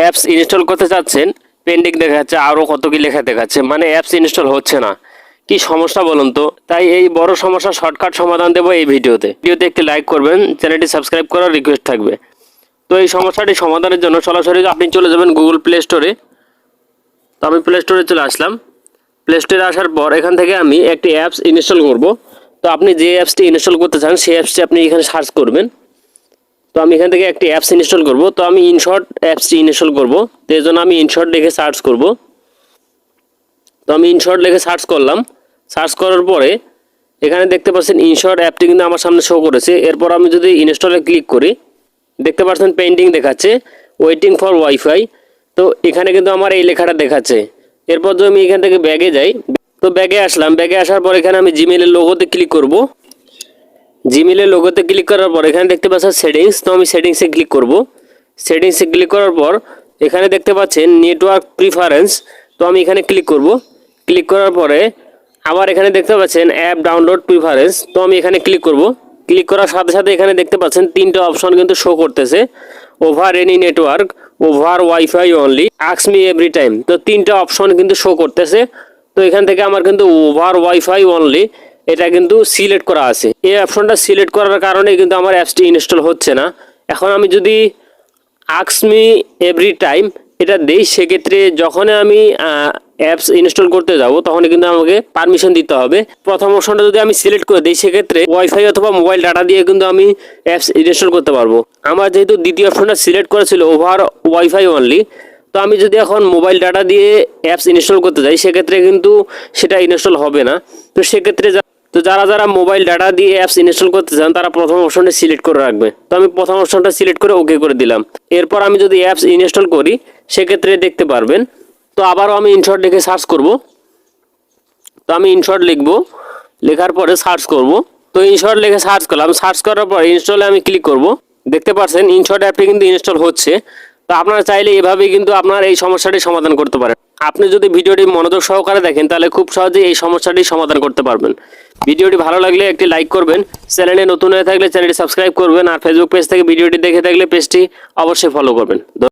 Apps install করতে চাচ্ছেন pending দেখাচ্ছে আরও কত কি লেখা দেখাচ্ছে মানে অ্যাপস ইনস্টল হচ্ছে না। কি সমস্যা বলুন তো? তাই এই বড় সমস্যা শর্টকাট সমাধান দেবো এই ভিডিওতে। ভিডিওতে একটি লাইক করবেন চ্যানেলটি সাবস্ক্রাইব করার রিকোয়েস্ট থাকবে। তো এই সমস্যাটি সমাধানের জন্য সরাসরি আপনি চলে যাবেন গুগল প্লে স্টোরে তো আমি প্লে স্টোরে চলে আসলাম। প্লে স্টোরে আসার পর এখান থেকে আমি একটি অ্যাপস ইনস্টল করব। তো আপনি যে অ্যাপসটি ইনস্টল করতে চান, সেই অ্যাপসটি আপনি এখানে সার্চ করবেন। তো আমি এখান থেকে একটি অ্যাপস ইনস্টল করব। তো আমি ইনশর্ট অ্যাপসটি ইনস্টল করব। তো এই জন্য আমি ইনশর্ট লিখে সার্চ করব। তো আমি ইনশর্ট লিখে সার্চ করলাম। সার্চ করার পরে এখানে দেখতে পাচ্ছেন ইনশর্ট অ্যাপটি কিন্তু আমার সামনে শো করেছে। এরপর আমি যদি ইনস্টলে ক্লিক করি, দেখতে পাচ্ছেন পেন্ডিং দেখাচ্ছে। ওয়েটিং ফর ওয়াইফাই তো এখানে কিন্তু আমার এই লেখাটা দেখাচ্ছে। এরপর যদি আমি এখান থেকে ব্যাগে যাই, তো ব্যাগে আসলাম। ব্যাগে আসার পর এখানে আমি জিমেলের লোগোতে ক্লিক করব। জিমেলের লোগোতে ক্লিক করার পর, এখানে দেখতে পাচ্ছেন সেটিংস তো আমি সেটিংসে ক্লিক করব। সেটিংসে ক্লিক করার পর, এখানে দেখতে পাচ্ছেন নেটওয়ার্ক প্রিফারেন্স তো আমি এখানে ক্লিক করব। ক্লিক করার পরে, আবার এখানে দেখতে পাচ্ছেন অ্যাপ ডাউনলোড প্রিফারেন্স তো আমি এখানে ক্লিক করব। ক্লিক করার সাথে সাথে এখানে দেখতে পাচ্ছেন তিনটা অপশন কিন্তু শো করতেছে। Over any network over wifi only asks me every time তো তিনটা অপশন কিন্তু শো করতেছে। তো এখান থেকে আমার কিন্তু ওভার ওয়াইফাই অনলি এটা কিন্তু সিলেক্ট করা আছে। এই অপশনটা সিলেক্ট করার কারণে কিন্তু আমার অ্যাপসটি ইনস্টল হচ্ছে না। এখন আমি যদি আক্সমি এভরি টাইম এটা দেই, সেক্ষেত্রে যখন আমি অ্যাপস ইনস্টল করতে যাব, তখন কিন্তু আমাকে পারমিশন দিতে হবে। প্রথম অপশনটা যদি আমি সিলেক্ট করে দিই, সেক্ষেত্রে ওয়াইফাই অথবা মোবাইল ডাটা দিয়ে কিন্তু আমি অ্যাপস ইনস্টল করতে পারব। আমার যেহেতু দ্বিতীয় অপশনটা সিলেক্ট করা ছিল ওভার ওয়াইফাই অনলি তো আমি যদি এখন মোবাইল ডাটা দিয়ে অ্যাপস ইনস্টল করতে যাই, সেক্ষেত্রে কিন্তু সেটা ইনস্টল হবে না। তো সেক্ষেত্রে তো যারা যারা মোবাইল ডাটা দিয়ে অ্যাপস ইনস্টল করতে চান, তারা প্রথম অপশনটা সিলেক্ট করে রাখবে। তো আমি প্রথম অপশনটা সিলেক্ট করে ওকে করে দিলাম। এরপর আমি যদি অ্যাপস ইনস্টল করি, সেক্ষেত্রে দেখতে পারবেন। তো আবারও আমি ইনশর্ট লিখে সার্চ করব। তো আমি ইনশর্ট লিখব। লেখার পরে সার্চ করব। তো ইনশর্ট লিখে সার্চ করলাম। সার্চ করার পর ইনস্টলে আমি ক্লিক করব। দেখতে পাচ্ছেন ইনশর্ট অ্যাপটি কিন্তু ইনস্টল হচ্ছে। তো আপনারা চাইলে এভাবেই কিন্তু আপনার এই সমস্যাটি সমাধান করতে পারেন। আপনি যদি ভিডিওটি মনোযোগ সহকারে দেখেন, তাহলে খুব সহজেই এই সমস্যাটি সমাধান করতে পারবেন। ভিডিওটি ভালো লাগলে একটি লাইক করবেন। চ্যানেলে নতুন হয়ে থাকলে চ্যানেলটি সাবস্ক্রাইব করবেন। আর ফেসবুক পেজ থেকে ভিডিওটি দেখে থাকলে পেজটি অবশ্যই ফলো করবেন।